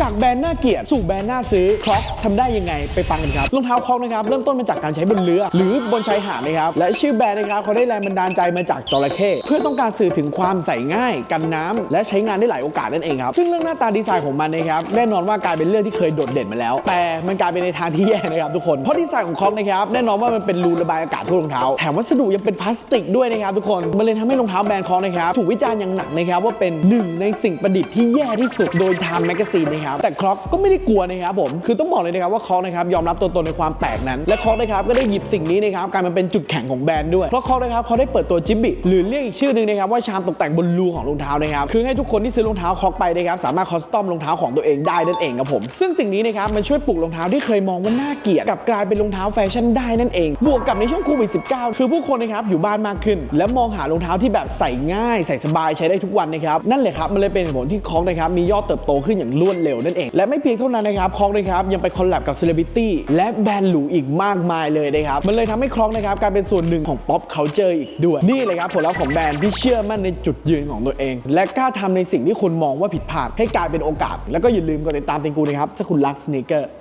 จากแบรนด์น่าเกลียดสู่แบรนด์น่าซื้อคล็อกทำได้ยังไงไปฟังกันครับรองเท้าคล็อกนะครับเริ่มต้นมาจากการใช้บนเรือ หรือบนชายหาดนะครับและชื่อแบรนด์นะครับเขาได้แรงบันดาลใจมาจากจระเข้เพื่อต้องการสื่อถึงความใส่ง่าย กันน้ำและใช้งานได้หลายโอกาสนั่นเองครับซึ่งเรื่องหน้าตาดีไซน์ของมันนะครับแน่นอนว่ากลายเป็นเรื่องที่เคยโดดเด่นมาแล้ว แต่มันกลายเป็นในทางที่แย่นะครับทุกคนเพราะดีไซน์ของคล็อกนะครับแน่นอนว่ามันเป็นรูระบายอากาศทั่วรองเท้าแถมวัสดุยังเป็นพลาสติกด้วยนะครับทุกคนมันเลยทำให้รองเท้าแบรนด์คล็อกนะครับถูกวิจารณ์อย่างหนักนะครับว่าเป็นหนึ่งในสิ่งประดิษฐ์ที่แย่ที่สุดโดย Time Magazine นะครับแต่คล็อกก็ไม่ได้กลัวนะครับผมคือต้องบอกเลยนะครับว่าคล็อกนะครับยอมรับตัวตนในความแปลกนั้น และคล็อกนะครับก็ได้หยิบสิ่งนี้นะครับกลายมาเป็นจุดแข็งของแบรนด์ด้วยเพราะคล็อกนะครับเขาได้เปิดตัวจิบบิหรือเรียกอีกชื่อหนึ่งนะครับว่าชามตกแต่งบนรูของรองเท้านะครับคือให้ทุกคนที่ซื้อรองเท้าคล็อกไปนะครับสามารถคอสตอมรองเท้าของตัวเองได้นั่นเองครับผมซึ่งสิ่งนี้นะครับมันช่วยปลุกรองเท้าที่เคยมองว่าน่าเกลียดกลับกลายเป็นรองเท้าแฟชั่นได้นั่นเอง บวกกับในช่วงโควิด -19 คือผู้คนนะครับอยู่บ้านมากขึ้น และมองหารองเท้าที่แบบใส่ง่าย ใส่สบายใช้ได้ทุกวันนะครับนั่นแหละครับมันเลยเป็นผลที่คองนะครับมียอดเติบโตขึ้นอย่างรวดเร็วนั่นเอง และไม่เพียงเท่านั้นนะครับคองนะครับยังไปคอลแลบกับเซเลบริตี้และแบรนด์หรูอีกมากมายเลยนะครับมันเลยทำให้คองนะครับกลายเป็นส่วนหนึ่งของป๊อปเคาน์เตอีกด้วยนี่เลยครับผลลัพธ์ของแบรนด์ที่เชื่อมั่นในจุดยืนของตัวเอง และกล้าทำในสิ่งที่คนมองว่าผิดพลาดให้กลายเป็นโอกาส แล้วก็อย่าลืมกดติดตามติงกูนะครับถ้าคุณรักสเนคเกอร์